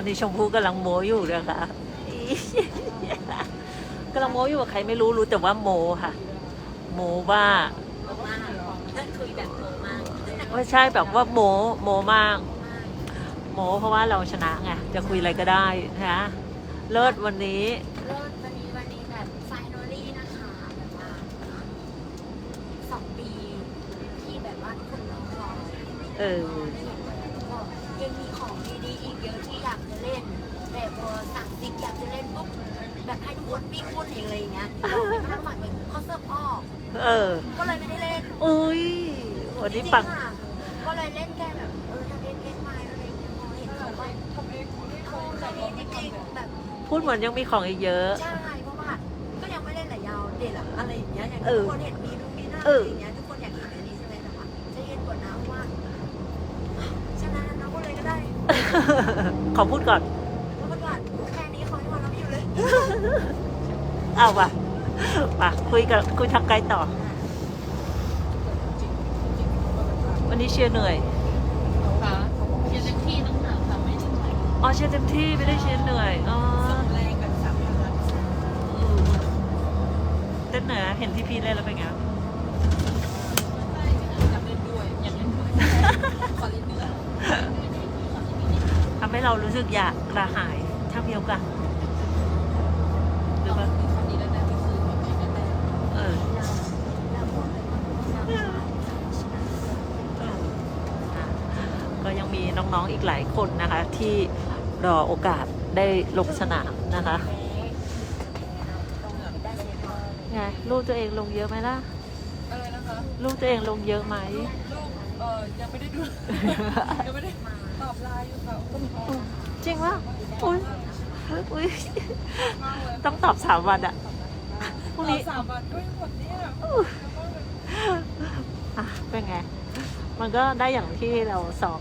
อนนี้ชมพู่กำลังโมอยู่นะคะกำลังโมอยู่กับใครไม่รู้รู้แต่ว่าโมค่ะ โมว่าคุยแบบโตมากไม่ใช่แบบว่าโมโมมาก โมเพราะว่าเราชนะไงจะคุยอะไรก็ได้นะเลิศวันนี้เลิศวันนี้วันนี้แบบไฟนอลี่นะคะแบบว่าสองปีที่แบบว่าทุกคนรอคอยเออ เออ ก็เลยไม่ได้เล่นอุ้ยวันนี้จริงๆปังค่ะก็เลยเล่นแค่แบบเออถ้าเล่นเล่นไม้อะไรอย่างเงี้ยพอเห็นเขาว่าทำเองเออแต่นี่จริงๆแบบพูดเหมือนยังมีของอีกเยอะ ใช่เพราะว่าก็ยังไม่เล่นหลายยาวเด็ดอะอะไรอย่างเงี้ยอย่างเอทุอกคนเห็นมีลูกมีหน้าเออะไรออย่างเงี้ยทุกคนอยากเห็นอันนี้ใช่ไหมแต่ว่าจะเย็นกว่าน้ำว่าชนะน้ำก็เลยก็ได้ ขอพูดก่อนแล้วก็ว่าแค่นี้เขาให้วันเราไม่อยู่เลย เอาว่ะ มาคุยกับคุยทางไกลต่อ วันนี้เชียร์เหนื่อยค่ะเชียร์เต็มที่ต้องหนาวค่ะไม่ใช่ไหมอ๋อเชียร์เต็มที่ไม่ได้เชียร์เหนื่อยอ๋อแรงแบบสามพันอืมเต้นเหนือเห็นที่พี่เล่นแล้วเป็นไงอยากเล่นด้วยอยากเล่นด้วยขอเล่นด้วยทำให้เรารู้สึกอยากกระหายถ้ามีโอกาส น้องๆอีกหลายคนนะคะ ที่รอโอกาสได้ลงสนามนะคะไงรูปตัวเองลงเยอะไหมล่ะอะไรนะคะรูปตัวเองลงเยอะไหมลูกเออยังไม่ได้ดู ยังไม่ได้ตอบไลน์อยู่ค่ะก็มีจริงว่าอุ้ยอุ้ยมากเลยต้องตอบสามวันอะพรุ่งนี้สามวันก็ยังหมดเนี่ยอะเป็นไง มันก็ได้อย่างที่เราซ้อม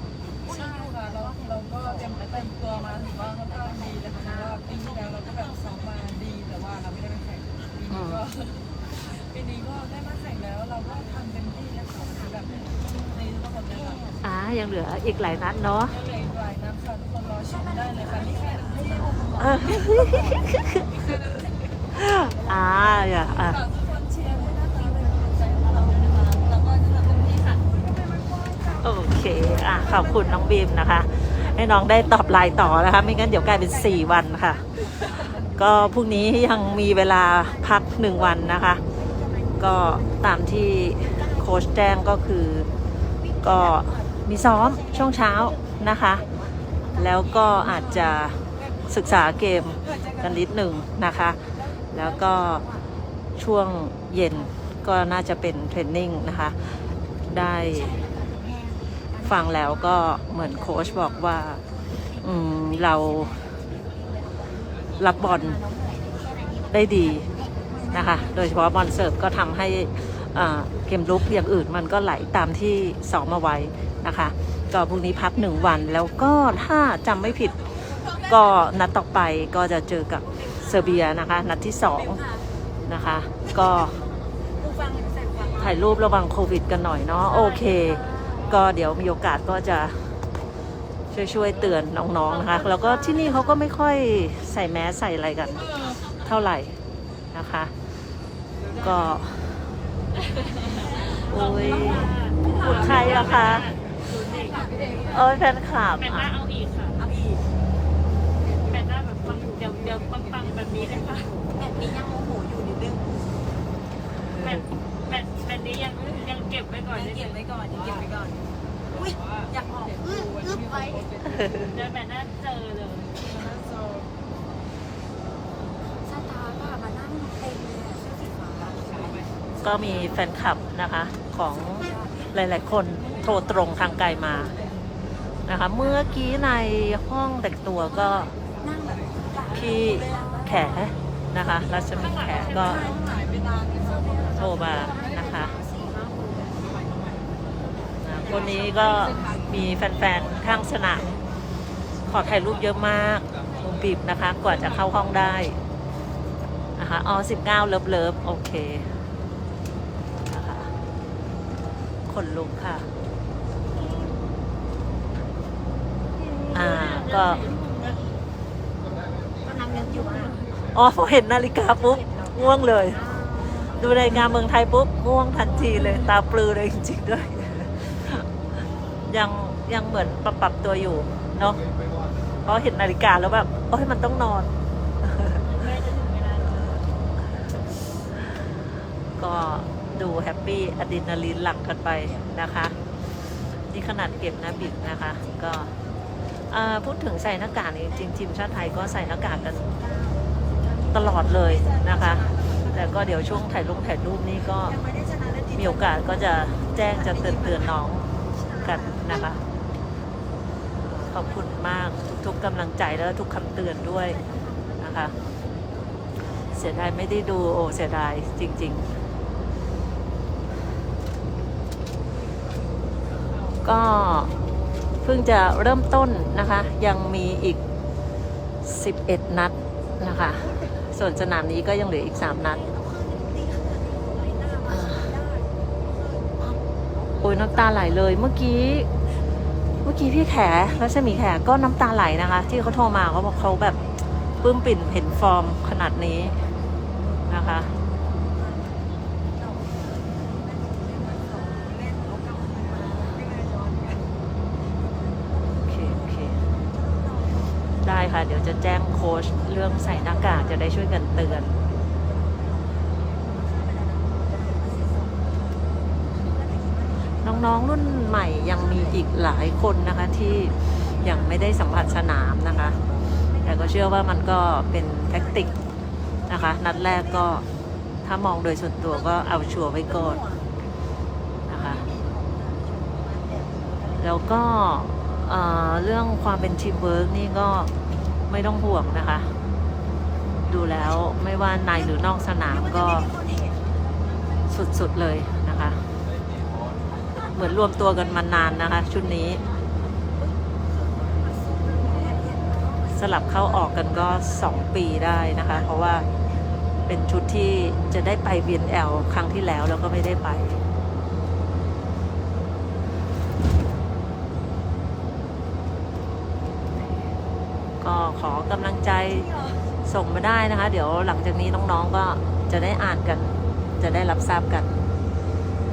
ใช่ค่ะเราเราก็เตรียมเต็มตัวมาถือว่าค่อนข้างดีนะคะเพราะว่าปีที่แล้วเราก็แบบซ้อมมาดีแต่ว่าเราไม่ได้ไปแข่งปีนี้ก็ปีนี้ก็ได้มาแข่งแล้วเราก็ทำเต็มที่นะคะแบบในทุกคนเลยค่ะอ่ายังเหลืออีกหลายนัดเนาะยังเหลืออีกหลายน้ำค่ะทุกคนรอชมได้เลยค่ะนี่แค่นี่เอออ่าอย่าอะฝากทุกคนเชียร์ด้วยนะคะเป็นกำลังใจให้เราด้วยนะคะเราก็จะทำเต็มที่ค่ะโอเค อะ ขอบคุณน้องบีมนะคะ ให้น้องได้ตอบไลน์ต่อนะคะ ไม่งั้นเดี๋ยวกลายเป็น 4 วันค่ะ ก็พรุ่งนี้ยังมีเวลาพัก 1 วันนะคะ ก็ตามที่โค้ชแจ้งก็คือ ก็มีซ้อมช่วงเช้านะคะ แล้วก็อาจจะศึกษาเกมกันนิดหนึ่งนะคะ แล้วก็ช่วงเย็นก็น่าจะเป็นเทรนนิ่งนะคะ ได้ ฟังแล้วก็เหมือนโค้ชบอกว่าอืมเรารับบอลได้ดีนะคะ โดยเฉพาะบอลเสิร์ฟก็ทำให้เกมลุกอย่างอื่นมันก็ไหลตามที่ซ้อมมาไว้นะคะ ก็พรุ่งนี้พักหนึ่งวันแล้วก็ถ้าจำไม่ผิดก็นัดต่อไปก็จะเจอกับเซอร์เบียนะคะ นัดที่สองนะคะ ก็ถ่ายรูประวังโควิดกันหน่อยเนาะโอเค ก็เดี๋ยวมีโอกาสก็จะช่วยช่วยๆเตือนน้องๆนะคะ แล้วก็ที่นี่เขาก็ไม่ค่อยใส่แมสใส่อะไรกัน เท่าไหร่นะคะ ก็โอ้ยคุณใครอะคะเอ้ยแฟนคลับแมนด้าอะเอาอีกค่ะเอาอีกแมนด้าแบบฟังเดี๋ยวเดี๋ยวปังๆแบบนี้เลยค่ะแบบนี้ยังโมโหอยู่นิดนึงแมนแมนแมนนี้ยังยัง เก็บไว้ก่อนยังเก็บไว้ก่อนยังเก็บไว้ก่อน อุ้ยอยากออกอื้ออื้อไปเดี๋ยวแมนด้าเจอเลยสตาร์ก็มานั่งเต็มเลยอะเสื้อสีฟ้าก็มีแฟนคลับนะคะของหลาย ๆ คนโทรตรงทางไกลมานะคะเมื่อกี้ในห้องแต่งตัวก็นั่งแบบพี่แขนะคะรัชมีแขก็หายไปนานเลยค่ะโทรมา นะคนนี้ก็มีแฟนๆ ข้างสนาม ขอถ่ายรูปเยอะมากมุมบีบนะคะ กว่าจะเข้าห้องได้นะคะ อ๋อสิบเก้าเลิฟเลิฟโอเคนะคะคนลุกค่ะ อ่า ก็อ๋อพอเห็นนาฬิกาปุ๊บง่วงเลย ดูรายงานเมืองไทยปุ๊บง่วงทันทีเลย ตาปลือเลยจริงๆด้วย ยังยังเหมือนปรับปรับตัวอยู่เนาะเพราะเห็นนาฬิกาแล้วแบบโอ้ยมันต้องนอน ก็ดูแฮปปี้อะดรีนาลีนหลั่งกันไปนะคะนี่ขนาดเก็บนะบิดนะคะ ก็อ่าพูดถึงใส่หน้ากากนี่จริงๆทีมชาติไทยก็ใส่หน้ากากกันตลอดเลยนะคะ แต่ก็เดี๋ยวช่วงถ่ายลงถ่ายรูปนี่ก็มีโอกาสก็จะแจ้งจะเตือนเตือนๆน้องกัน นะคะ ขอบคุณมากทุกๆกำลังใจแล้วทุกคำเตือนด้วยนะคะ เสียดายไม่ได้ดูโอ้เสียดายจริง ๆ ก็เพิ่งจะเริ่มต้นนะคะ ยังมีอีก 11 นัดนะคะ ส่วนสนามนี้ก็ยังเหลืออีก 3 นัดอ่าโอ้ ยน้ำตาไหลเลย เมื่อกี้ เมื่อกี้พี่แขรัศมีแขก็น้ำตาไหลนะคะ ที่เขาโทรมาเขาบอกเขาแบบปลื้มปิ่นเห็นฟอร์มขนาดนี้นะคะโอเคโอเคได้ค่ะ เดี๋ยวจะแจ้งโค้ชเรื่องใส่หน้ากากจะได้ช่วยกันเตือน น้องๆรุ่นใหม่ยังมีอีกหลายคนนะคะที่ยังไม่ได้สัมผัสสนามนะคะ แต่ก็เชื่อว่ามันก็เป็นแท็กติกนะคะ นัดแรกก็ถ้ามองโดยส่วนตัวก็เอาชัวร์ไว้ก่อนนะคะ แล้วก็เอ่อเรื่องความเป็นทีมเวิร์กนี่ก็ไม่ต้องห่วงนะคะ ดูแล้วไม่ว่าในหรือนอกสนามก็สุดๆเลยนะคะ เหมือนรวมตัวกันมานานนะคะ ชุดนี้ สลับเข้าออกกันก็ 2 ปีได้นะคะ เพราะว่าเป็นชุดที่จะได้ไป VNL ครั้งที่แล้วแล้วก็ไม่ได้ไปก็ขอกำลังใจส่งมาได้นะคะ เดี๋ยวหลังจากนี้น้องๆก็จะได้อ่านกัน จะได้รับทราบกัน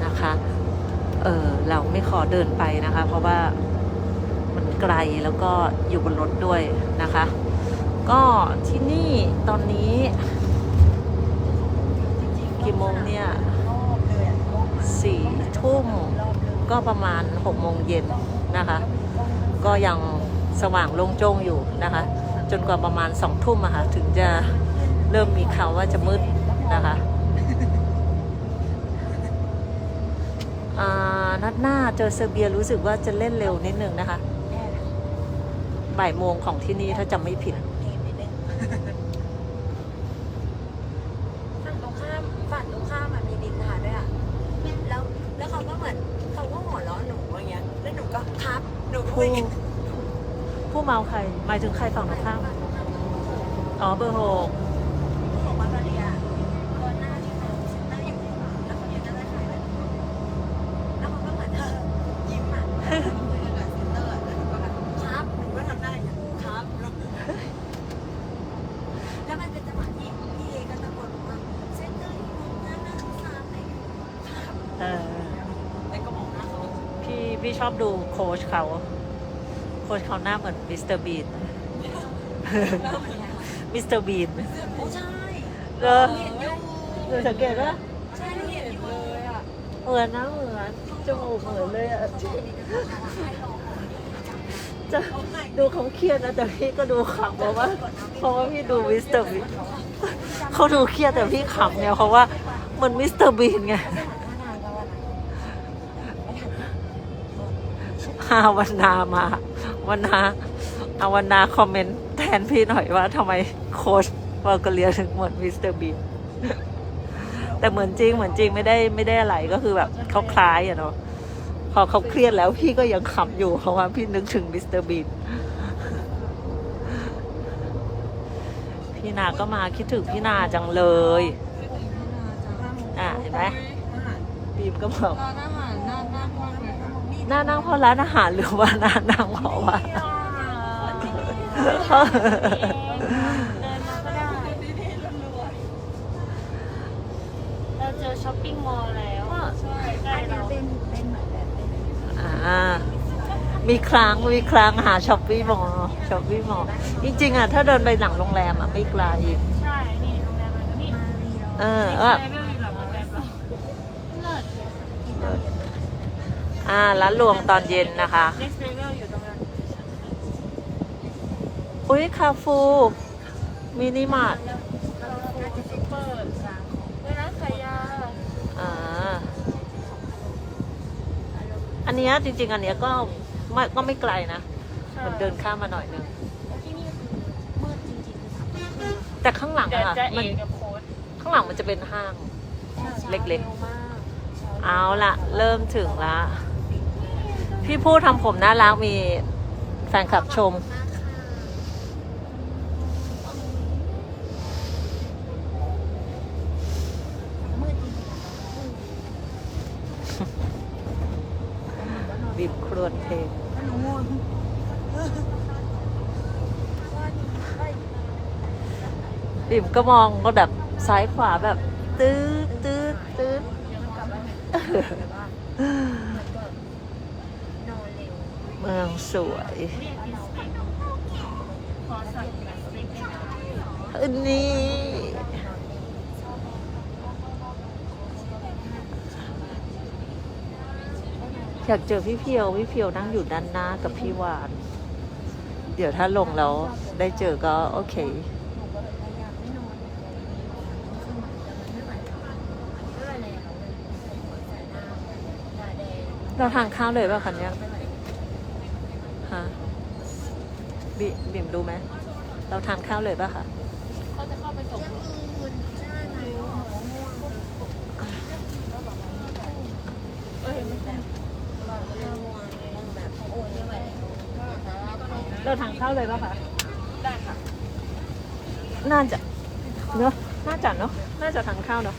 นะคะ เออเราไม่ขอเดินไปนะคะ เพราะว่ามันไกลแล้วก็อยู่บนรถด้วยนะคะ ก็ที่นี่ตอนนี้ กี่โมงเนี่ยสี่ทุ่มก็ประมาณหกโมงเย็นนะคะ ก็ยังสว่างโล่งโจ้งอยู่นะคะ จนกว่าประมาณสองทุ่มอะค่ะถึงจะเริ่มมีข่าวว่าจะมืดนะคะ อ่า นัดหน้าเจอเซอร์เบียรู้สึกว่าจะเล่นเร็วนิดนึงนะคะบ่ายโมงของที่นี่ถ้าจำไม่ผิด ฝั่งตรงข้ามฝั่งตรงข้ามมันมีดินทาด้วยอะ แล้วแล้วเขาก็เหมือนเขาก็หัวเราะหนูอย่างเงี้ย แล้วหนูก็ครับ หนูก็ผู้ไม่ผู้เมาใครหมายถึงใครฝั่งตรงข้าม อ๋อเบอร์หกบอกว่าตอนนี้อะตอนหน้าที่เขานั่งอยู่แล้วคนนี้นั่งได้ใครเลยแล้วเขาก็เหมือนเออยิ้มอะครับหนูก็ทำได้อย่างนี้ครับ แล้วมันเป็นจังหวะที่พี่เอก็ตะโกนบอกว่าเส้นเตอร์อยู่หน้าหน้าสามเลยครับ เออแล้วก็มองหน้าเขาพี่พี่ชอบดูโค้ชเขา โค้ชเขาหน้าเหมือนมิสเตอร์บีนมิสเตอร์บีนโอ้ใช่เออเห็นอยู่หนูสังเกตว่าใช่เห็นอยู่เลยอะเหมือนนะเหมือนจมูกเหมือนเลยอะจะดูเขาเครียดนะแต่พี่ก็ดูขำเพราะว่าเพราะว่าพี่ดูมิสเตอร์บีนเขาดูเครียดแต่พี่ขำเนี่ยเพราะว่ามันมิสเตอร์บีนไง ฮาวันนามา วันนาเอาวันนาคอมเมนต์แทนพี่หน่อยว่าทำไมโค้ชวอลกเลียถึงเหมือนมิสเตอร์บีนแต่เหมือนจริงเหมือนจริงไม่ได้ไม่ได้อะไรก็คือแบบเขาคล้ายอะเนาะพอเขาเครียดแล้วพี่ก็ยังขำอยู่เพราะว่าพี่นึกถึงมิสเตอร์บีนพี่นาก็มาคิดถึงพี่นาจังเลย อะเห็นไหมบีมก็บอก หน้านั่งเพราะร้านอาหารหรือว่าหน้านั่งเพราะว่า เราเจอช้อปปิ้งมอลล์แล้วใช่ใกล้เราเป็นเป็นเหมือนแบบเป็นอ่ามีครั้งมีครั้งหาช้อปปี้มอลช้อปปี้มอลจริงๆอะถ้าเดินไปหลังโรงแรมอะไม่ไกลใช่ นี่โรงแรมมันก็นี่เออ อ่าร้านรวงตอนเย็นนะคะ next level อยู่ตรงนั้นอุ้ยคาฟูมินิมาร์ทเราน่าจะซุปเปอร์สามของด้วยนะขายยาอ่าอันเนี้ยจริง ๆ อันเนี้ยก็ไม่ก็ไม่ไกลนะมันเดินข้ามมาหน่อยนึงแล้วที่นี่คือมืดจริงๆคือสามทุ่มครึ่งแต่ข้างหลังเดี๋ยวอะจะมัเอนกกับโค้ดข้างหลังมันจะเป็นห้าง เล็กๆเร็วมากเอาละเริ่มถึงละ พี่ผู้ทำผมน่ารักมีแฟนคลับชม บีบครวญเพลงหนูง่วงบีมก็มองก็แบบซ้ายขวาแบบตื้อตื้อตื้อ มืองสวยอันนี้ อยากเจอพี่เพียว พี่เพียวนั่งอยู่ด้านหน้ากับพี่หวาน เดี๋ยวถ้าลงแล้วได้เจอก็โอเคเราทานข้าวเลยป่ะคันเนี้ย ไม่ไหว ฮะ บิบิ่มดูไหมเราทานข้าวเลยป่ะคะเขาจะเข้าไปส่งเที่ยงคืนใช่ไหมหนูง่วงเอ้ยไม่ใช่ง่วงแบบโอ้ยไม่ไหวแล้วเราทานข้าวเลยป่ะคะได้ค่ะ น่าจะเนอะน่าจะเนอะน่าจะทานข้าวเนอะ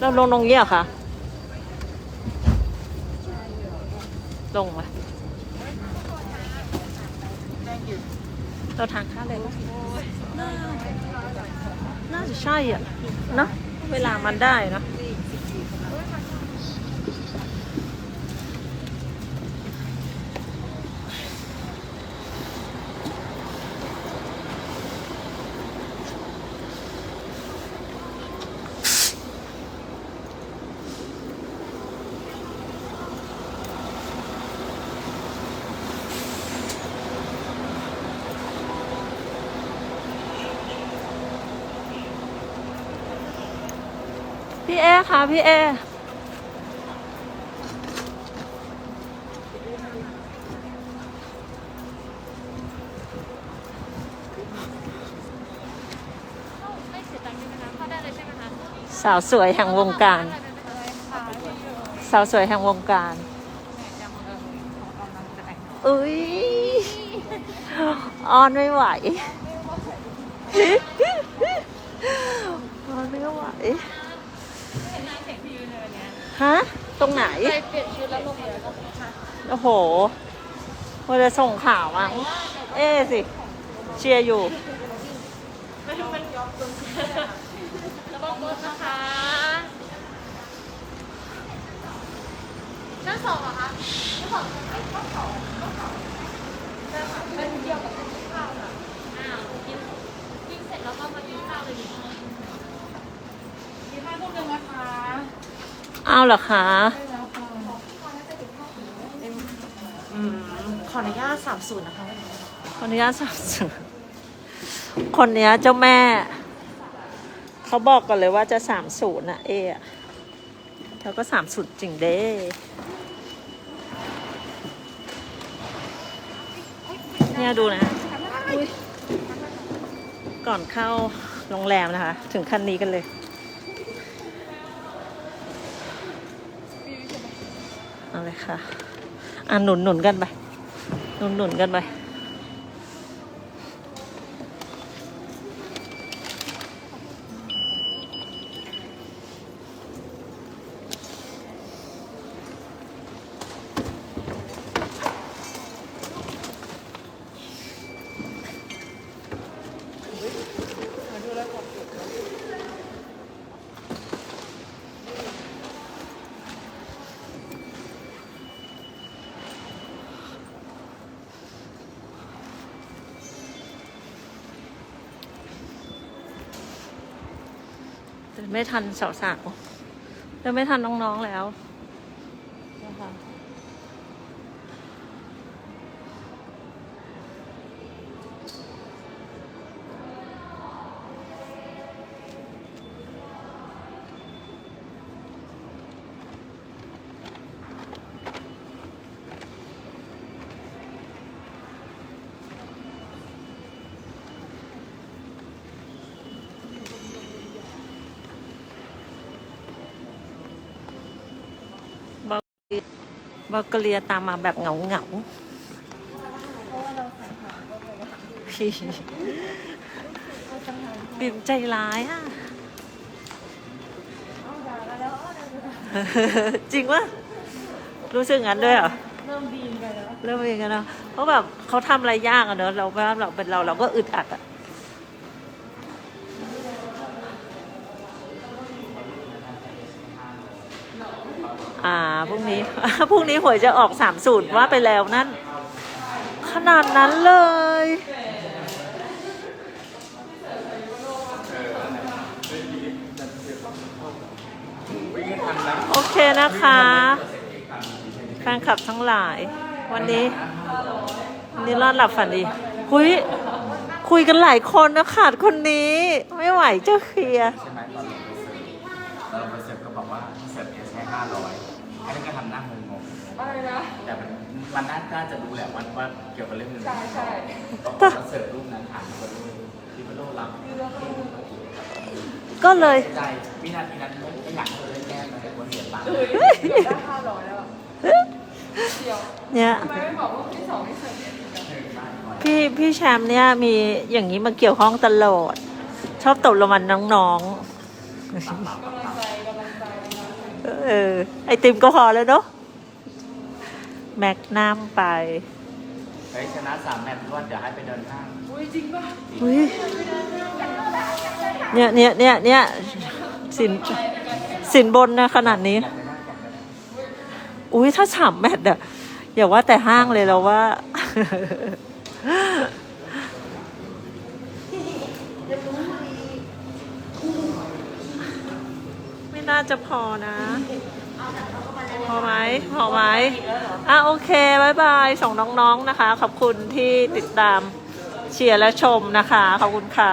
เราลงตรงนี้เหรอะคะลงมาเราทางข้าเลยน่าจะใช่อะเนอะเวลามันได้นะ พี่เอค่ะพี่เอไม่เสียตังค์ใช่ไหมคะเข้าได้เลยใช่ไหมคะสาวสวยแห่งวงการ สาวสวยแห่งวงการอุ้ยออนไม่ไหวออนไม่ไหว ฮะ ตรงไหน ไปเปลี่ยนชุดแล้วลงมาแล้วค่ะโอ้โหมันจะส่งข่าวอะ เอ๊สิ เชียร์อยู่ ไม่ให้มันยอมตรงระวังรถนะคะชั้นสองเหรอคะชั้นสองไม่ชั้นสองชั้นสองใช่ค่ะเป็นเดียวกับชั้นกินข้าวค่ะอ้าวกินกินเสร็จแล้วก็มากินข้าวเลยดิกินข้าวพวกนึงนะคะ อ้าวเหรอคะ อืมขออนุญาตสามศูนย์นะคะ คนนี้สามสุดคนเนี้ยเจ้าแม่ เขาบอกก่อนเลยว่าจะสามศูนย์นะเอะเขาก็สามสุดจริงเด้เนี่ยดูนะอุ๊ยก่อนเข้าโรงแรมนะคะ ถึงคันนี้กันเลย เอาเลยค่ะ อะหนุนหนุนกันไป หนุนหนุนกันไป ไม่ทันสาวๆเดินไม่ทันน้องๆแล้วนะคะ บัลแกเรียตามมาแบบเหงาเหงาพี่บิมใจร้ายอะ จริงวะรู้สึกงั้นด้วยเหรอ เริ่มดีกันแล้ว เริ่มเองกันเนาะเพราะแบบเขาทำอะไรยากอะเนอะเราว่าเราเป็นเราเราก็อึดอัดอะ อ่าพรุ่งนี้พรุ่งนี้หวยจะออกสามสูตรว่าไปแล้วนั่น ขนาดนั้นเลย โอเคนะคะ แฟนคลับทั้งหลาย วันนี้ วันนี้รอดหลับฝันดีคุยคุยกันหลายคนนะขาดคนนี้ ไม่ไหวจะเคลียร์ ใช่ไหมตอนเราไปเสร์ฟเราไปเสร์ฟก็บอกว่าเสร์ฟเอสแค่ห้าร้อย อันนี้ก็ทำหน้างงงอะไรนะๆแต่มันมันน่าจะรู้แหละว่าว่าเกี่ยวกับเรื่องเงินใช่ใช่ก็เราเสิร์ฟรูปนั้นผ่านคนรูปที่พโลรับก็เลยใจวินาทีนั้นไม่อยากให้เราได้แก้มันแต่ควรเสียตังค์ได้ห้าร้อยแล้วอะเดี๋ยวเนี่ยทำไมไม่บอกว่าที่สองไม่เสร็จเนี่ยพี่พี่แชมป์เนี่ยมีอย่างนี้มาเกี่ยวข้องตลอด ชอบตบรางวัลน้องก เออ ไอติมก็พอแล้วเนาะแมกนัมไป เฮ้ยชนะสามแมตช์รวดเดี๋ยวให้ไปเดินห้างอุ้ยจริงป่ะอุ๊ยเนี่ยเนี่ยเนี่ยเนี่ยสินสินบนนะขนาดนี้ อุ้ยถ้าฉ่ำแมทอะอย่าว่าแต่ห้างเลยเราว่า ไม่ น่าจะพอนะ พอไหมพอไหมอะโอเคบายบายสองน้องๆนะคะ ขอบคุณที่ติดตามเชียร์และชมนะคะ ขอบคุณค่ะ